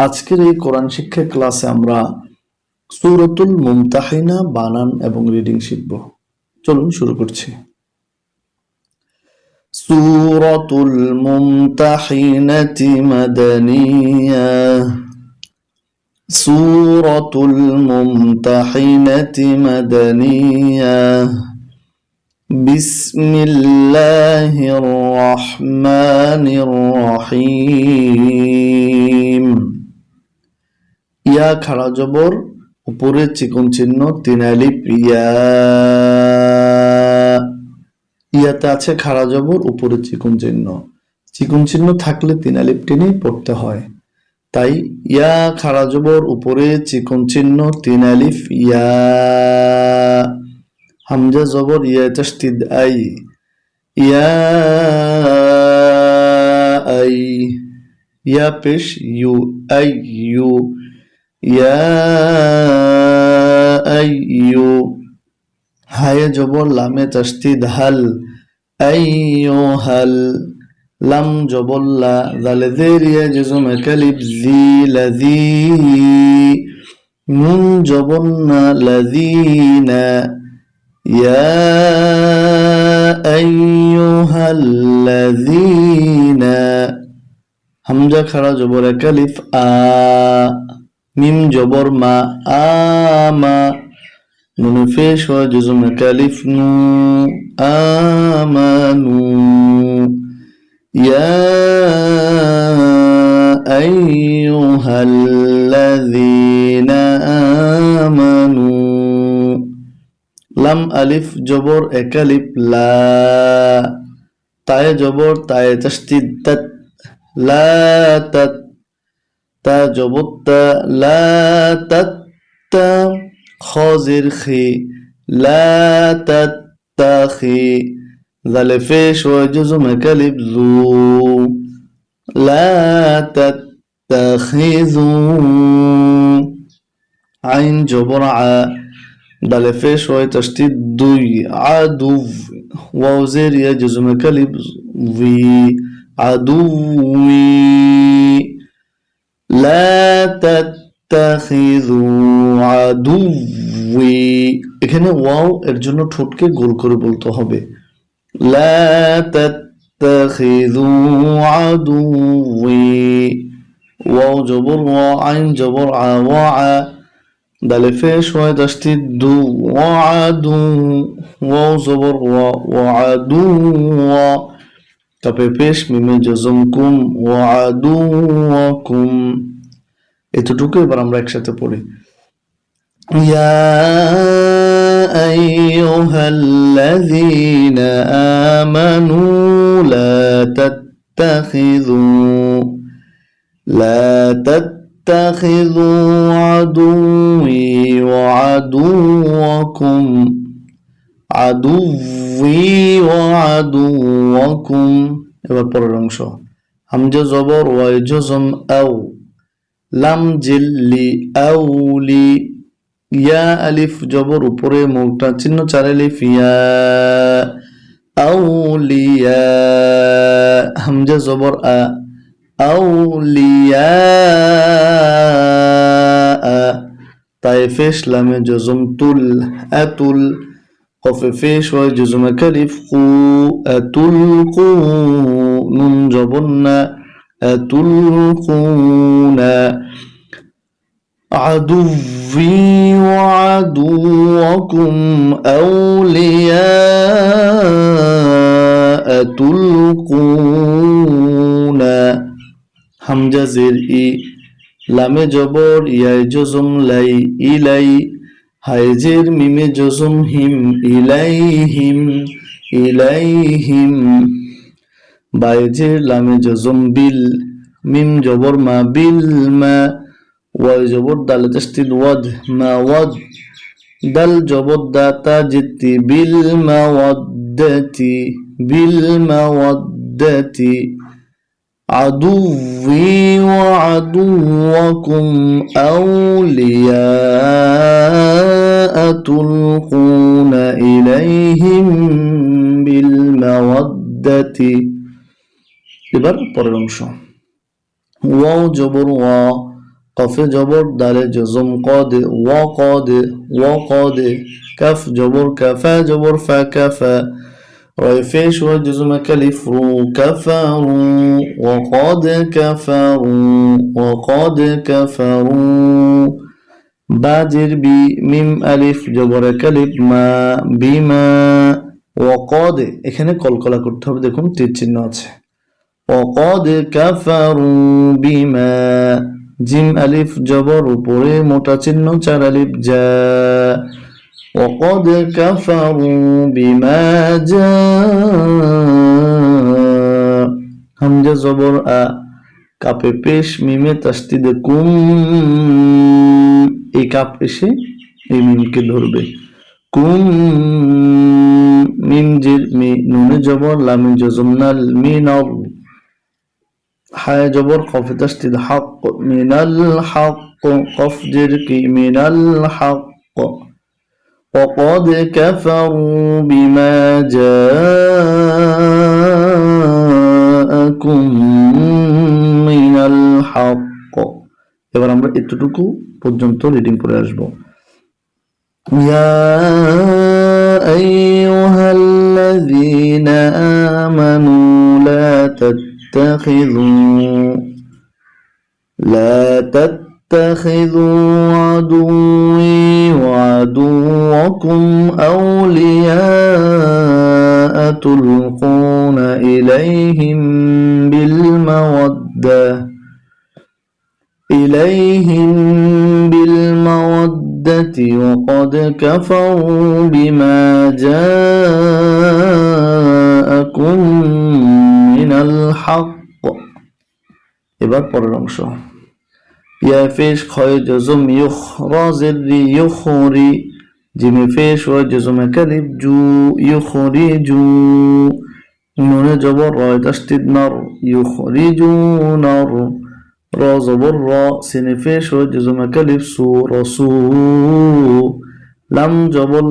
আজকের এই কোরআন শিক্ষা ক্লাসে আমরা সূরাতুল মুমতাহিনা বানান এবং রিডিং শিখব চলুন শুরু করছি সূরাতুল মুমতাহিনাতি মাদানিয়া সূরাতুল মুমতাহিনাতি মাদানিয়া بسم الله الرحمن الرحيم ইয়া খাড়া জবর, উপরে চিকন চিহ্ন, তিন আলিফ, ইয়া। ইয়াতে আছে খাড়া জবর, উপরে চিকন চিহ্ন। চিকন চিহ্ন থাকলে তিন টেনেই পড়তে হয়। তাই ইয়া খাড়া জবর, উপরে চিকন চিহ্ন, তিন আলিফ, ইয়া। হামজা জবর, ইয়া তাসদিদ আই। ইয়া আই। ইয়া পেশ, ইউ আই, ইউ আইয়ু হায়ে জবর লামে তাস্তিদ হাল আইয়ু হাল লাম জবর লা জালে জের জি লাজি নুন জবর না লাজিনা ইয়া আইয়ুহাল হামজা খাড়া জবর কালিফ আ মিম জবর মা আমা নুন ফেশ হয় জুজুম একালিফ নু আমানু ইয়া আইয়ুহাল্লাযীনা আমানু। লাম আলিফ জবর একালিফ লা। তায়ে জবর তায়ে তাসদিদ তাত লা তাত تا لا تت خازر خي لا تتخي ذلفش وجزء مكلب ذو لا تتخذوا عين جبرعة ظلفيش وتشتيد دوي عدو ووزير يجزم كلب ذي عدوي. এখানে ওয়াও এর জন্য ঠোঁটকে গোল করে বলতে হবে। ওয়াও জবর, ওয়া আইন জবর, আ, ওয়া, আ। দালে ফেশ হয় দশটি দু ওয়াদু ওয়াও জবর, ওয়া ওয়াদু ওয়া। তপেপেশ মিমে জজমকুম ওয়া আদুকুম এতটুকু এবার আমরা একসাথে পড়ি ইয়া আইয়ুহাল্লাযীনা আমানু লা তাত্তাখিযু লা তাত্তাখিযু আদুওয়ি ওয়া আদুওয়াকুম আদুওয়া আদুকুম এবার পরের অংশ। হামজা জবর ওয়াই জজম আউ লাম জিল্লি আউলি ইয়া আলিফ জবর উপরে মুখটা চিহ্ন চার আলিফ। ইয়া আউলিয়া হামজা জবর আ। আউলিয়া তাইফেশ লামে জজম তুল আতুল। قف فيش وجزم كلف قو أتلقو ننجبن جبنا أتلقونا عدوي وعدوكم أولياء أتلقون همجة زر إي لام جبر يا جزم لي إلي. হাইজের মিমে জজম হিম ইলাইহিম ইলাইহিম। বাইজের লামে জজম বিল, মিম জবর মা বিল মা, ওয়াই জবর দাল তাসদিদ ওয়াদ মা ওয়াদ, দাল জবর দাতা জিতি বিল মাওয়াদ্দাতি বিল মাওয়াদ্দাতি عدوي وعدوكم أولياء تلقون إليهم بالمودة এবার পরের অংশ ওয়াও জবর ওয়া কফে জবর দালে জজম কদ ওয়া কদ ওয়া কদ কাফ জবর কাফা জবর ফা কাফা ريفيش وجزم كلفروا كفروا وقد كفروا وقد كفروا বাজির বি মিম আলিফ জবর কালিফ মা বিমা ওয়াকদ এখানে কলকলা করতে হবে দেখুন তীর চিহ্ন আছে ওয়াকদ কাফারু বিমা জিম আলিফ জবর উপরে মোটা চিহ্ন চার আলিফ যা وقد كفروا بما جاء হামজা জবর আ কাপে পেশ মিমে তাস্তিদে কুম এই কাপ এসে এই মিমকে ধরবে কুম মিম জির মি নুনে জবর লামিন জজমনাল মিনাল হায় জবর কফে তাস্তিদ হক মিনাল হক কফ জির কি মিনাল হক وقد كفروا بما جاءكم من الحق এবার আমরা এতটুকু পর্যন্ত রিডিং করে আসব يا أيها الذين آمنوا لا تتخذوا لا تتخذوا عدوي وعدوكم أولياء تلقون إليهم بالمودة إليهم بالمودة وقد كفروا بما جاءكم من الحق এবার পরের অংশ يا فيش خواهی جزم يخرى یخوری. يخري فیش فيش وجزم كذب جو يخرجوا نون جبر رای دشتید نر يخرجوا نر. را زبر را سين فيش وجزم كذب سو رسول لم جبر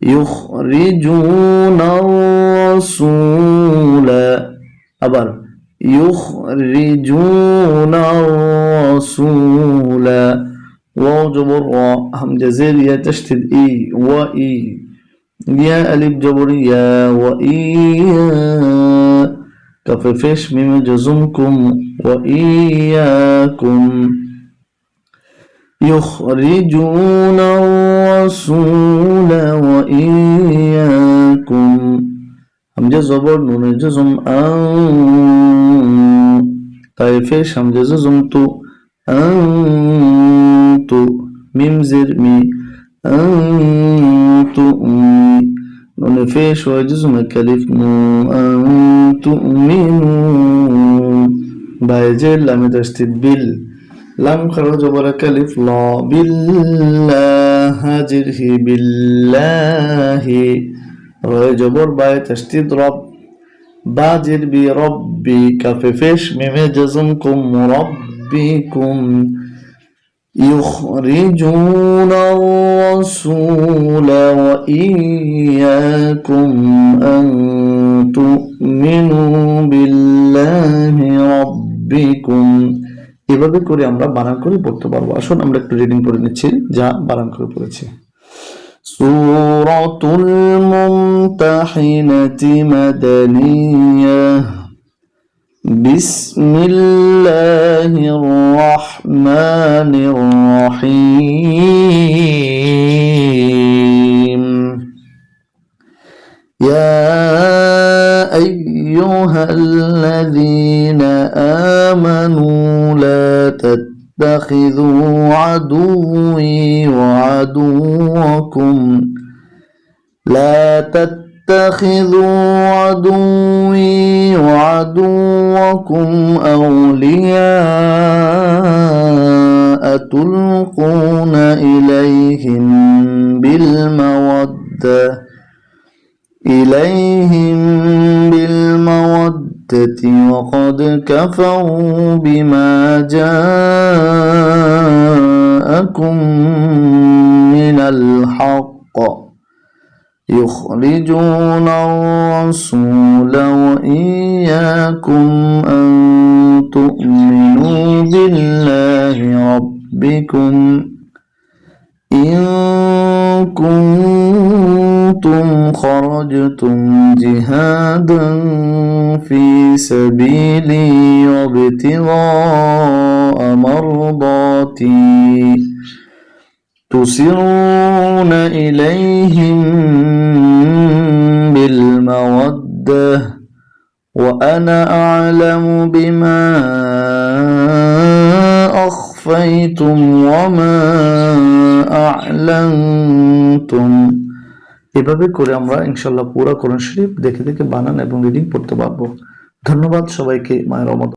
یخوری جو نر رسول. أبر يخرجون الرسول. واو جبر را همزة يا تشتد إي وإي. يا ألف جبر يا وإي. كف جزمكم وإياكم. يخرجون الرسول وإياكم. হামজা জবর নুনে জজম তাই ফেশ হামজা জজম তু তু মিম জির মি তু নুনে ফেশ ওয়া জজম কালিফ নু তু মিনু বাইজে লামে তাসদিদ, বিল, লাম খারা জবর কালিফ ল, বিল্লাহ, হাজিরহি, বিল্লাহি রয়ে জবর বায় তস্তিদ রব বাজির বি রব্বি কাফে ফেশ মিমে জজম কুম রব্বিকুম يخرجون الرسول وإياكم أن تؤمنوا بالله ربكم এভাবে করে আমরা বানান করে পড়তে পারবো আসুন আমরা একটু রিডিং করে নিচ্ছি যা বানান করে পড়েছি سورة الممتحنة مدنية. بسم الله الرحمن الرحيم. يا أيها الذين آمنوا لا تتخذوا عدوي وعدوكم. لا تتخذوا عدوي وعدوكم أولياء تلقون إليهم بالمودة إليهم بالمودة. وقد كفروا بما جاءكم من الحق يخرجون الرسول وإياكم أن تؤمنوا بالله ربكم إن كنتم خرجتم جهادا في سبيلي وابتغاء مرضاتي. تسرون إليهم بالمودة وأنا أعلم بما أخفيتم وما أعلنتم এভাবে করে আমরা ইনশাল্লাহ পুরা কোরআন শরীফ দেখে দেখে বানান এবং রিডিং পড়তে পারবো ধন্যবাদ সবাইকে মায়ের রহমত